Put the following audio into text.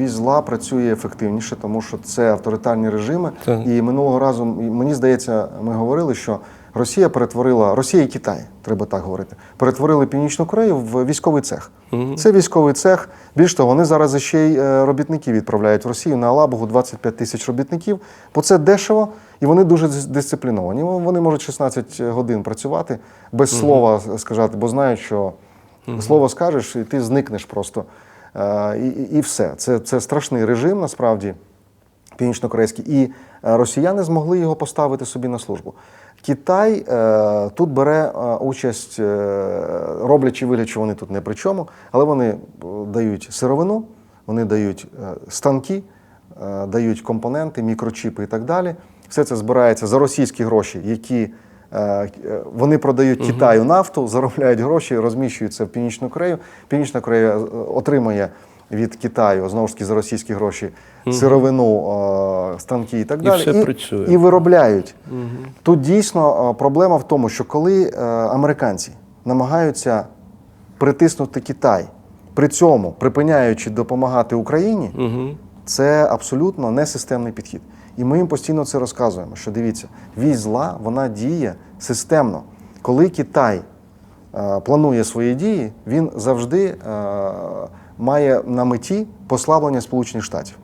вісь зла працює ефективніше, тому що це авторитарні режими. Так. І минулого разу мені здається, ми говорили, що Росія перетворила Росія і Китай, треба так говорити, перетворили Північну Корею в військовий цех. Це військовий цех. Більш того, вони зараз ще й е, робітників відправляють в Росію на Алабугу 25 тисяч робітників, бо це дешево і вони дуже дис- дисципліновані. Вони можуть 16 годин працювати без слова сказати, бо знають, що слово скажеш, і ти зникнеш просто. Е, І, і, все. Це, це страшний режим насправді північнокорейський, і е, росіяни змогли його поставити собі на службу. Китай е, тут бере е, участь, е, роблячи вигляд, що вони тут не при чому, але вони дають сировину, вони дають станки, е, дають компоненти, мікрочіпи і так далі. Все це збирається за російські гроші, які вони продають Китаю нафту, заробляють гроші, розміщують це в Північну Корею. Північна Корея е, отримує від Китаю знову ж таки за російські гроші сировину, е, станки і так І далі. все працює. і виробляють. Тут дійсно е, проблема в тому, що коли е, американці намагаються притиснути Китай, при цьому припиняючи допомагати Україні, Угу. Це абсолютно не системний підхід. І ми їм постійно це розказуємо. Що дивіться, вісь зла вона діє системно. Коли Китай е, планує свої дії, він завжди е, має на меті послаблення Сполучених Штатів.